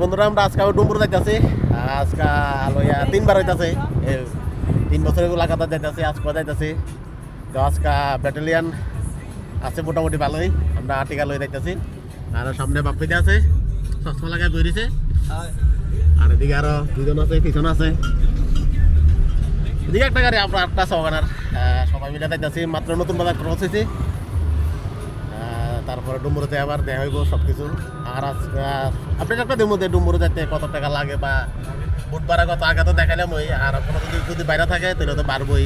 বন্ধুরা আমরা আজকে ডুমুর যাইতেছি। আজকে লইয়া তিনবার হইতাছে তিন বছরের লাগাতার যাইতেছি আজকে যাইতেছি। তো আজকে ব্যাটালিয়ান আছে মোটামুটি ভালোই। আমরা আটিকা লই যাইতেছি। আর সামনে বাপ্পিতে আছে চশমা লাগাই বইরিছে আর এদিকে আরও দুজন আছে পিছনে আছে। এদিকে একটা গাড়ি আমরা আটটা সবাই মিলে যাইতেছি। মাত্র নতুন বাজার ক্রস হয়েছি তারপরে ডুমুরতে আবার দেয়া হইব সব কিছু আর আজকে আপনি একটা যে ডুমুরে যেতে কত টাকা লাগে বা বুধবারে কত আগে তো দেখালাম ওই, আর কোনো যদি যদি বাইরে থাকে, তাহলে তো পারবই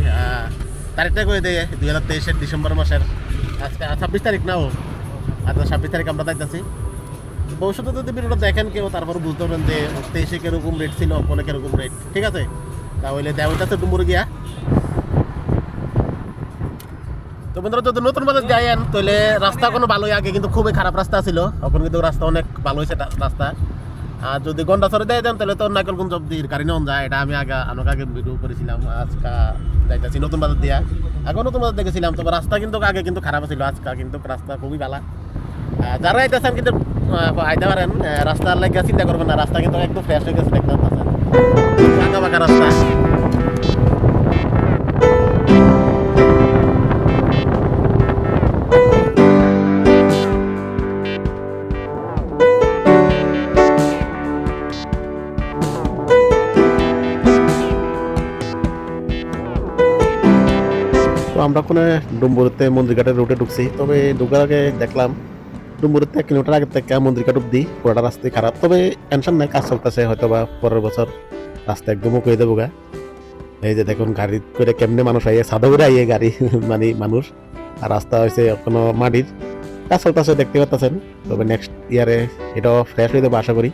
তারিখটা করে দেয়? দুই হাজার তেইশের ডিসেম্বর মাসের। আজকে ছাব্বিশ তারিখ না ও? আচ্ছা ছাব্বিশ তারিখ আমরা যাইতেছি। ভবিষ্যতে যদি ভিডিওটা দেখেন কেউ, তারপর বুঝতে পারবেন যে তেইশে কীরকম রেট ছিল ওখানে কীরকম রেট ঠিক আছে? তাহলে দেওয়া ডুমুরে গিয়া। তো যদি নতুন বাজার যাইয়েন তাহলে রাস্তা কোনো ভালোই আগে, কিন্তু খুবই খারাপ রাস্তা ছিল। এখন কিন্তু রাস্তা অনেক ভালো হয়েছে রাস্তা। আর যদি গন্ডা সরে দেয় দেন, তাহলে তো জব দিয়ে গাড়ি নেওয়া যায়। এটা আমি আগে অনেক আগে ভিডিও করেছিলাম, আজকা যাইতেছি নতুন বাজার দিয়া। আগে নতুন বাজার দেখেছিলাম, তবে রাস্তা কিন্তু আগে কিন্তু খারাপ ছিল, আজকা কিন্তু রাস্তা খুবই ভালো যারা আইতেছেন কিন্তু আইতে পারেন। রাস্তার লাগে চিন্তা করবেন না, রাস্তা কিন্তু একদম ফ্রেশ হয়ে গেছে, দেখতে পাচ্ছেন। রাস্তা। আমরা ওখানে ডুম্বুরিতে মন্দিরঘাটের রুটে ঢুকছি। তবে ঢুকার আগে দেখলাম ডুম্বুরিতে এক কিলোমিটার আগে থেকে মন্দিরঘাট অব্দি পুরোটা রাস্তায় খারাপ। তবে টেনশন নাই, কাজ চলতেছে হয়তো বা পরের বছর রাস্তা একদমও করে দেবো গা। এই যে দেখুন, গাড়ি করে কেমনে মানুষ আইয়ে সাদা করে আইয়ে গাড়ি মানে মানুষ। আর রাস্তা হয়েছে কোনো মাটির। কাজ চলতেছে, দেখতে পাচ্ছেন তবে নেক্সট ইয়ারে এটাও ফ্রেশ হয়ে যাব, আশা করি।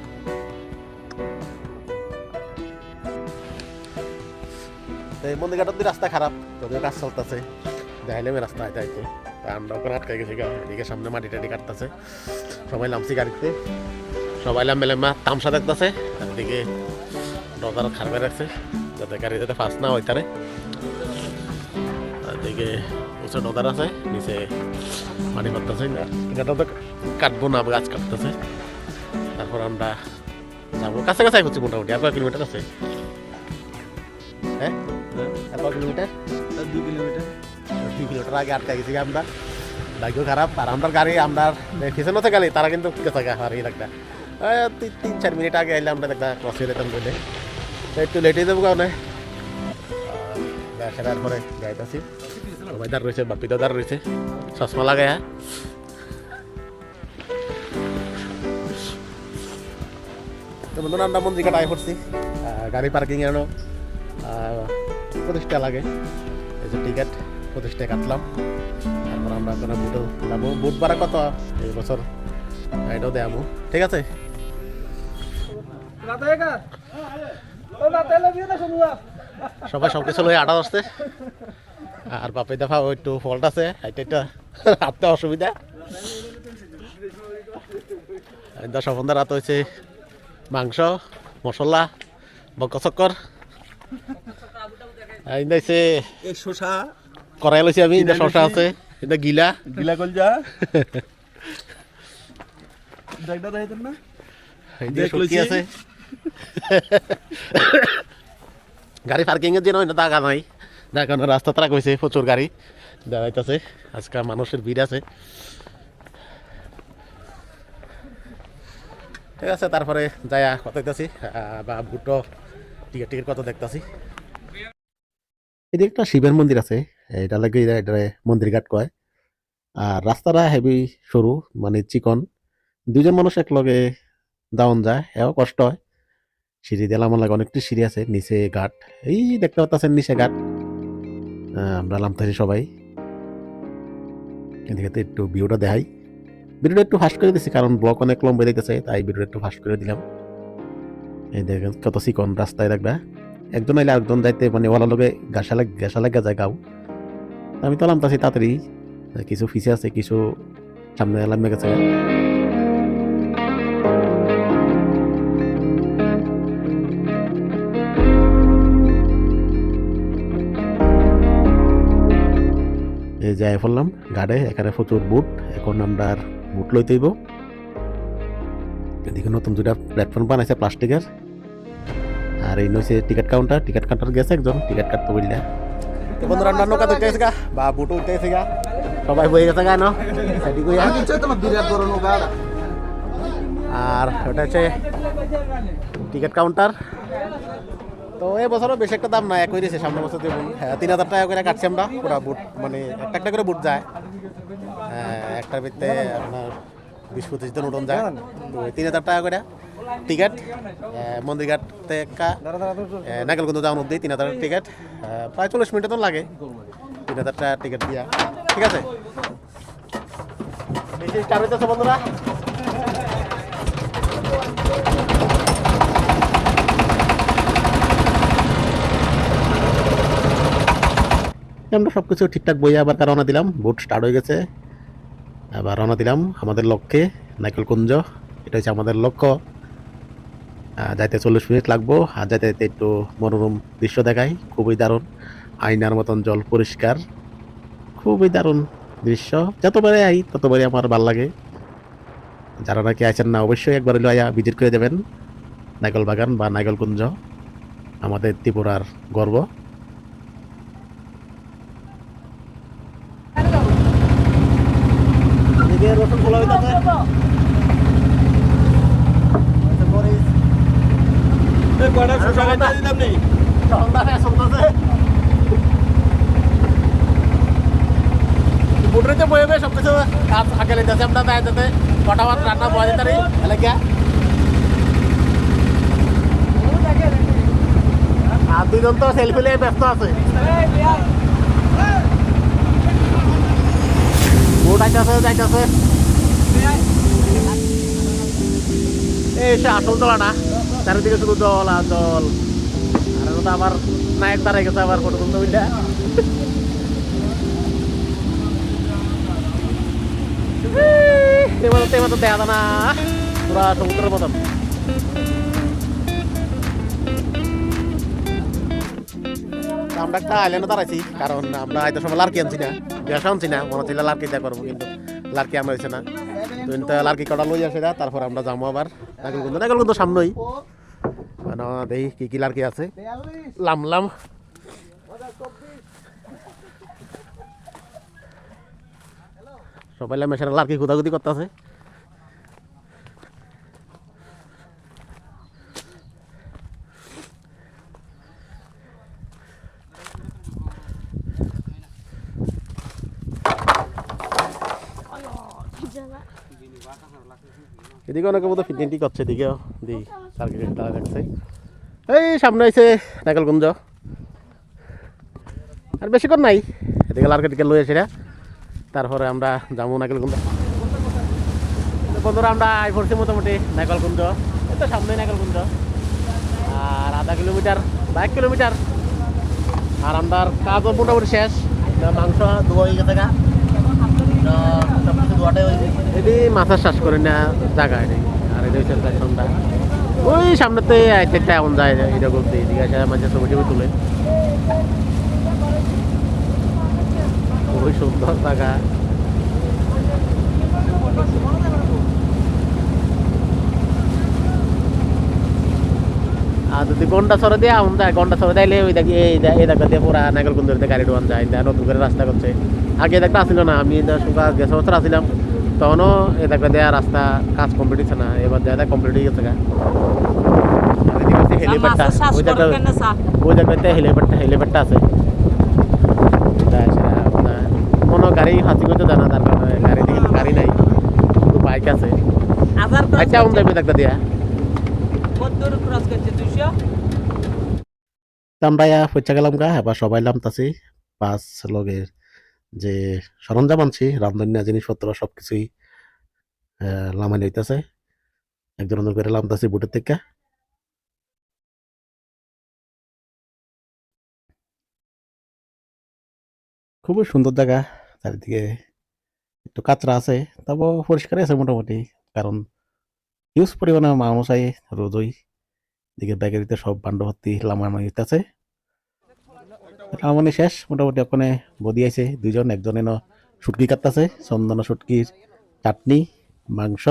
মন্দিরঘাট অব্দি রাস্তা খারাপ যদিও কাজ চলতেছে। দেখাইলাম এই রাস্তা আইতে আইতে তা আমরা ওখানে আটকে গেছি এদিকে সামনে মাটি টাটি কাটতেছে। সবাই নামছি গাড়িতে। সবাই লাম মেলে মা তামসা দেখতেছে এদিকে ডজার খারবে রাখছে যাতে গাড়ি যাতে ফার্স্ট না হইতারে আর এদিকে উঁচু ডজার আছে, নিচে মাটি কাটতেছে। এটা তো কাটবো না, গাছ কাটতেছে। তারপর আমরা যাব। কাছে করছি মোটামুটি আর কয় কিলোমিটার আছে। হ্যাঁ আর কয় কিলোমিটার? দুই কিলোমিটার। দুই কিলোমিটার। আগে আটকে গেছি আমরা। ভাগ্য খারাপ। আর আমরা গাড়ি আমরা পিছনে তো গেলে তারা কিন্তু গেছে আর এই লাগটা তিন চার মিনিট আগে এলে আমরা একটা ক্রস হয়ে যেতাম বলে একটু লেটে যাব কারণে। খেলার পরে যাইতাছি। সবাই দাঁড় রয়েছে বাপিদা দাঁড় রয়েছে। চশমা লাগায়। হ্যাঁ তো বন্ধুরা আমরা মন্দির কাটাই করছি গাড়ি পার্কিং প্রতিষ্ঠা লাগে। এই যে টিকিট প্রতিষ্ঠা কাটলাম। তারপর আমরা ওখানে বুটও যাব বুট ভাড়া কত? এই বছর এটাও দেয়াবো ঠিক আছে? সবাই সব কিছু লই আটা আসছে। আর বাপে দেখা ওই একটু ফল্ট আছে। একটা হাঁটতে অসুবিধা। দশ সফন্দা রাত হয়েছে। মাংস, মশলা বক্ক এই শসা করাই লৈছি আমি এটা শসা আছে এটা গিলা। গিলা কলজা না? দেখ লইছি। আছে। গাড়ি পার্কিং এর জন্য এটা টাকা নাই। যার রাস্তা তারা কইছে প্রচুর গাড়ি দাঁড়াইতেছে। আজকাল মানুষের ভিড় আছে। ঠিক আছে তারপরে যায়া কত দেখতেছি বা বুটো টিকিট টিকিট কত দেখতেছি। এদিকে একটা শিবের মন্দির আছে, এটা লাগে এটা মন্দির ঘাট কয়। আর রাস্তাটা হেভি সরু মানে চিকন। দুজন মানুষ একলগে ডাউন যায়, এও কষ্ট হয়। সিঁড়ি দিলাম আমার লাগে অনেকটি সিঁড়ি আছে, নিচে ঘাট। এই দেখতে পাচ্ছেন নিচে ঘাট। আমরা নামতেছি সবাই। এদিকে তো একটু ভিউটা দেখাই। ভিডিওটা একটু ফাস্ট করে দিচ্ছি কারণ ব্লক অনেক লম্বা দিতেছে তাই ভিডিওটা একটু ফাস্ট করে দিলাম। এই দেখেন কত চিকন রাস্তায় দেখবা। একজন আইলে আরেকজন যাইতে মানে ওলা লগে গাছা লাগ গাছা লাগা যায় গাও। আমি তো নামতাছি তাড়াতাড়ি। কিছু ফিসে আছে, কিছু সামনে লামে গেছে এই যে আয় পড়লাম গাড়ে, এখানে প্রচুর বুট। এখন আমরা আর বুট লইতেইব এদিকে নতুন দুটা প্ল্যাটফর্ম বানাইছে প্লাস্টিকের। আর এই নইছে টিকিট কাউন্টার টিকিট কাউন্টার গেছে একজন টিকিট কাটতে বললে তো বন্ধুরা নৌকা ধরতে গেছে গা বা বুট উঠতে গেছে গা। সবাই বয়ে গেছে গা ন? সেটি কইয়া তোমার বিরাট বড় নৌকা। আর ওটা হচ্ছে টিকিট কাউন্টার। তো এই বছরও বেশি একটা দাম না একই দিয়েছে সামনে বছর হ্যাঁ তিন হাজার টাকা করে কাটছি আমরা পুরা বুট মানে একটা একটা করে বুট যায়। হ্যাঁ, একটার ভিতরে আপনার বিশ পঁচিশ জন উঠন যায়। তো তিন হাজার টাকা করে। টিকিট মন্দিরঘাট থেকে নাগেলগঞ্জ যাওয়ার অব্দি তিন হাজার টিকিট প্রায় চল্লিশ মিনিট তো লাগে। তিন হাজার টাকা টিকিট দিয়া। ঠিক আছে? বন্ধুরা। আমরা সব কিছু ঠিকঠাক বইয়ে আবার রওনা দিলাম। বুট স্টার্ট হয়ে গেছে। আবার রওনা দিলাম আমাদের লক্ষ্যে, নাইকেলকুঞ্জ। এটা হচ্ছে আমাদের লক্ষ্য। যাইতে চল্লিশ মিনিট লাগবো। আর যাইতে যাইতে একটু মনোরম দৃশ্য দেখাই। খুবই দারুণ। আয়নার মতন জল পরিষ্কার। খুবই দারুণ দৃশ্য। যতবারে আই, ততবারই আমার ভালো লাগে। যারা নাকি আছেন না, অবশ্যই একবার হলেও আয়া ভিজিট করে দেবেন। নাইকল বাগান বা নাইকলকুঞ্জ আমাদের ত্রিপুরার গর্ব এদিকে রসুন খোলা হইতাছে এই কয়টা শসা কাটা দিলাম নেই বুটরিতে বইবে সব কিছু কাজ আগে লেগেছে আমরা তাই যাতে ফটাফট রান্না বয়া যেতে পারি আর দুজন তো সেলফি নিয়ে ব্যস্ত আছে যাইতাছে চারিদিকে শুধু জল আর জল আর আবার নায়ক দাঁড়াই গেছে আবার ফটো তুলতে এবার তো এবার তো দেখা যায় না পুরা সমুদ্রের মতন আমরা একটা আইল্যান্ডে দাঁড়াইছি কারণ আমরা আইতে সময় লার্কি আনছি না গ্যাস আনছি না মনে হচ্ছিল লার্কি দেওয়া করব কিন্তু লার্কি আমরা হয়েছে না তো কিন্তু লার্কি কটা লই আসে না তারপর আমরা যাব আবার নাগলকুন্দ নাগলকুন্দ সামনেই মানে দেখি কি কি লার্কি আছে লামলাম সবাই মেশার লার্কি খুদাখুদি করতেছে। এদিকে অনেকে বোধ ফিটিংটি করছে এদিকেও দি সার্কিট তারা দেখছে। এই, সামনে আইছে নাগলগঞ্জ আর বেশিক্ষণ নাই, এদিকে লার্কেট দিকে লই আসি না তারপরে আমরা যাব নাগলগঞ্জ বন্ধুরা আমরা আই পড়ছি মোটামুটি নাগলকুঞ্জ এই তো সামনে নাগলকুঞ্জ আর আধা কিলোমিটার বা এক কিলোমিটার। আর আমরা কাজও মোটামুটি শেষ। মাংস ধোয়া হয়ে গেছে গা। এটি মাথা শ্বাস করে না জায়গা এটি আর এটা হচ্ছে প্ল্যাটফর্মটা ওই সামনেতে আইতে এমন যায় এটা করতে এদিকে আসে মাঝে ছবি টবি তুলে। সুন্দর জায়গা আর যদি গন্ডা সরে দিয়ে আউন যায় গন্ডা সরে দিলে ওই দেখি এই দে- এই দেখা দিয়ে পুরা গাড়ি যায় এটা নতুন করে রাস্তা করছে। আগে না আমি গেছে বছর তখনও দেখা দেয়া রাস্তা কাজ কমপ্লিট হচ্ছে না এবার দেয় কমপ্লিট হয়ে গেছে গা। আর এদিকে হচ্ছে হেলিপ্যাডটা ওই জায়গা হেলিপ্যাডটা হেলিপ্যাডটা আছে তা সেটা আপনার কোনো গাড়ি হাসি করতে জানা তার কারণে গাড়ি দিকে গাড়ি নাই। শুধু বাইক আছে। আচ্ছা আউন যাবে দেখা দিয়া। গেলাম গা এবার সবাই নামতাছি পাঁচ লগের যে সরঞ্জাম আনছি রান্ধনীয় জিনিসপত্র সব কিছুই লামাই লইতেছে একজন একজন করে নামতাছি বুটের থেকে খুবই সুন্দর জায়গা চারিদিকে একটু কাঁচরা আছে তবে পরিষ্কারই আছে মোটামুটি, কারণ হিউজ পরিমাণে মানুষ আই রোজই দিকে ব্যাগেরিতে সব বান্ড ভর্তি লামাই আছে লামানি শেষ, মোটামুটি ওখানে বদি আছে, দুইজন, একজনে ন শুটকি কাটতেছে, চন্দন শুটকির চাটনি, মাংস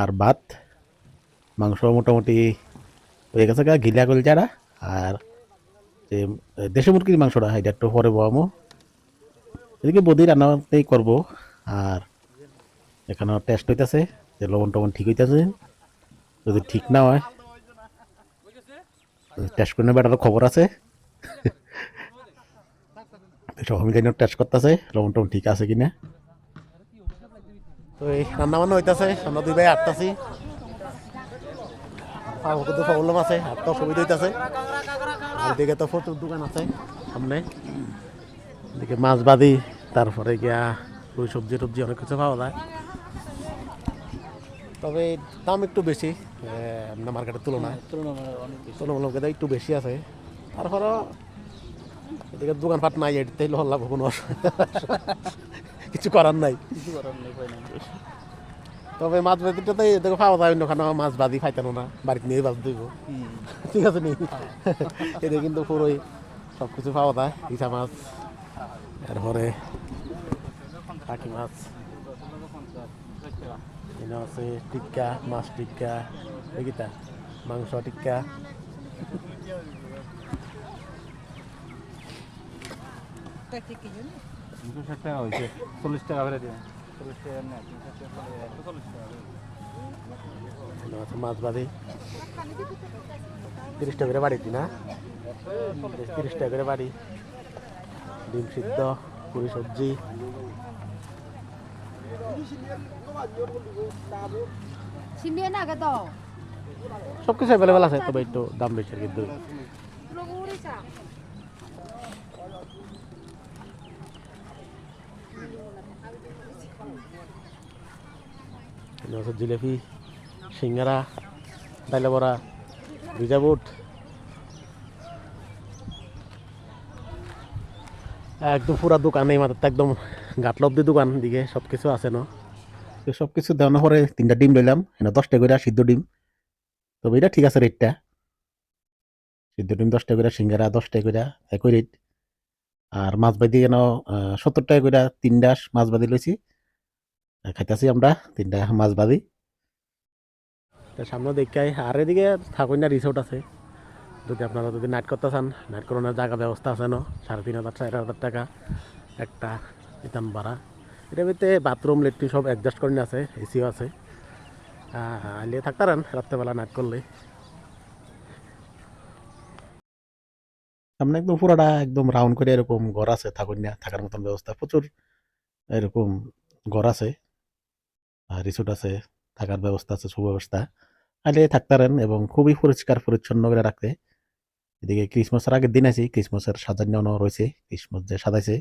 আর ভাত। মাংস মোটামুটি হয়ে গেছে গা, গিলা কলচারা আর যে, দেশি মুরগির মাংসটা, এটা একটু পরে বয়ামো। এদিকে বদি রান্নাতেই করব। আর এখানে টেস্ট হইতেছে, যে লবণ টবণ ঠিক হইতেছে। যদি ঠিক না হয় টেস্ট করে একটা খবর আছে। সব মিলে টেস্ট করতেছে, লবণ টবণ ঠিক আছে কিনা। তো এই রান্না বান্না হইতেছে, আমরা দুই ভাই আটতাছি কিন্তু প্রবলেম আছে হাতটা অসুবিধা হইতেছে। আর এদিকে তো প্রচুর দোকান আছে, সামনে। এদিকে মাছ বাদি তারপরে গিয়া ওই সবজি টবজি অনেক কিছু পাওয়া যায়। তবে দাম একটু বেশি আপনার মার্কেটের তুলনায়। তুলনামূলক একটু বেশি আছে। তারপরও এদিকে দোকানপাট নাই এটাতে হল্লা কোনো অসুবিধা কিছু করার নাই। তবে মাছ বাদিটাতে এদিকে পাওয়া যায় অন্যখানে মাছ বাদি খাইতেন না বাড়িতে নিয়ে বাদ দিব ঠিক আছে নি? এদিকে কিন্তু পুরোই সব কিছু পাওয়া যায় ইসা মাছ এরপরে কাকি মাছ। এনে আছে টিক্কা, মাছ টিক্কা এইকেইটা মাংস টিক্কা। তিনশো ষাট টাকা হয়েছে চল্লিশ টাকা করে দিয়ে মাছ বাদি তিরিশ টাকা করে বাড়ি না? তিরিশ টাকা করে বাড়ি। ডিম সিদ্ধ পুরি সবজি। সবকিছু অ্যাভেলেবেল আছে তবে একটু দাম বেশি কিন্তু জিলেপি সিঙ্গারা ডাইলা বড়া ভিজা বুট। একদম পুরা দোকান এই মাত্র একদম গাটল অব্দি দোকান দিকে সব কিছু আছে না। তো সব কিছু দেওয়ানোর পরে তিনটা ডিম লইলাম এনে দশটা করে সিদ্ধ ডিম। তবে এটা ঠিক আছে রেটটা সিদ্ধ ডিম দশটা করে সিঙ্গারা দশটা করে একই রেট আর মাছ বাদি কেন সত্তর টাকা করে তিনটা মাছ বাদি লইছি। খাইতেছি আমরা তিনটা মাছ বাদি তো সামনে দেখাই আর এদিকে থাকুন না রিসোর্ট আছে। যদি আপনারা যদি নাইট করতে চান, নাইট করানোর জায়গা ব্যবস্থা আছে না? সাড়ে তিন হাজার, চার হাজার টাকা একটা ইতাম ভাড়া। এটার ভিতরে বাথরুম লেট্রিন সব অ্যাডজাস্ট করে আছে। এসিও আছে আলিয়ে থাকতারেন রাত্রেবেলা নাইট করলে। সামনে একদম পুরোটা একদম রাউন্ড করে এরকম ঘর আছে, থাকুন না, থাকার মতন ব্যবস্থা। প্রচুর এরকম ঘর আছে রিসোর্ট আছে, থাকার ব্যবস্থা আছে, সুব্যবস্থা। আলে থাকতারেন এবং খুবই পরিষ্কার, পরিচ্ছন্ন করে রাখতে। এদিকে ক্রিসমাসের আগের দিন আছে, ক্রিসমাসের সাজানো রয়েছে, ক্রিসমাস যে সাজাইছে।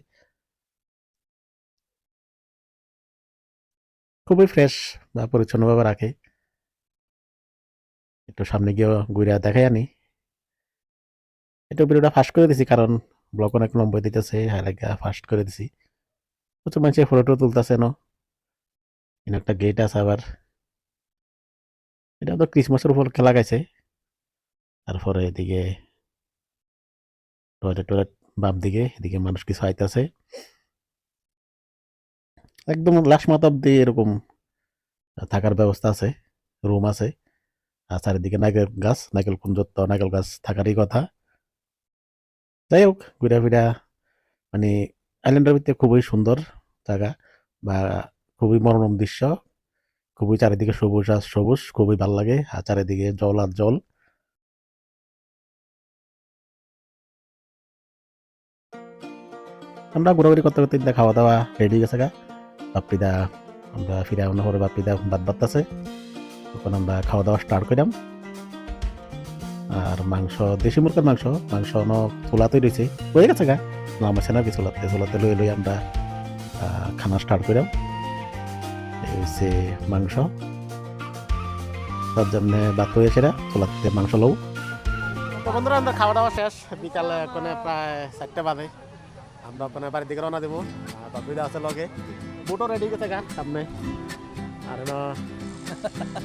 খুবই ফ্রেশ বা পরিচ্ছন্নভাবে রাখে। একটু সামনে গিয়ে ঘুরে দেখাই আনি। একটু ভিডিওটা ফাস্ট করে দিছি, কারণ ব্লগ অনেক নম্বর দিতেছে হাইলাইকা ফাস্ট করে দিছি। প্রচুর মানুষের ফটো তুলতেছে না একটা গেট আছে আবার। এটা তো ক্রিসমাসের উপর খেলা গাইছে তারপরে এদিকে টয়লেট টয়লেট বাম দিকে, এদিকে মানুষ কিছু আইতাছে। একদম লাস্ট মাথা অব্দি এরকম থাকার ব্যবস্থা আছে, রুম আছে। আর চারিদিকে নাইকেল গাছ নাইকেল কুঞ্জত তো নাইকেল গাছ থাকারই কথা। যাই হোক ঘুরা ফিরা মানে আইল্যান্ডের ভিতরে খুবই সুন্দর জায়গা বা খুবই মনোরম দৃশ্য। খুবই চারিদিকে সবুজ আর সবুজ, খুবই ভালো লাগে। আর চারিদিকে জল আর জল। আমরা ঘোরাঘুরি করতে করতে ইন্দা খাওয়া দাওয়া রেডি গেছে গা। বাপ্পিদা আমরা ফিরে আনার পরে বাপ্পিদা বাদ বাত্তাছে তখন আমরা খাওয়া দাওয়া স্টার্ট করলাম আর মাংস, দেশি মুরগির মাংস মাংস ন চুলাতেই রয়েছে। হয়ে গেছে গা। নামাইছে না কি চুলাতে চুলাতে লই লই আমরা খানা স্টার্ট করলাম এই হচ্ছে মাংস। তার জন্য বাদ হয়েছে না চুলাতে মাংস লও। তো বন্ধুরা আমরা খাওয়া দাওয়া শেষ। বিকালে ওখানে প্রায় চারটে বাজে। আমরা আপনার বাড়ির দিকে রওনা দেবো। বাপিদা আছে লগে। বোটও রেডি গেছে গা, সামনে। আর না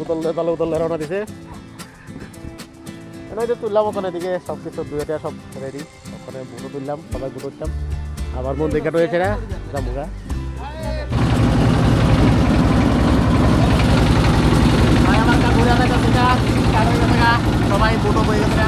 উদল তাহলে রওনা দিছে। এই যে তুললাম ওখানে দিকে সব কিছু দুয়েটা সব রেডি ওখানে বুটো তুললাম, সবাই বুটো উঠতাম আবার মন দেখা রয়েছে না জামুগা সবাই বুটো বই গেছে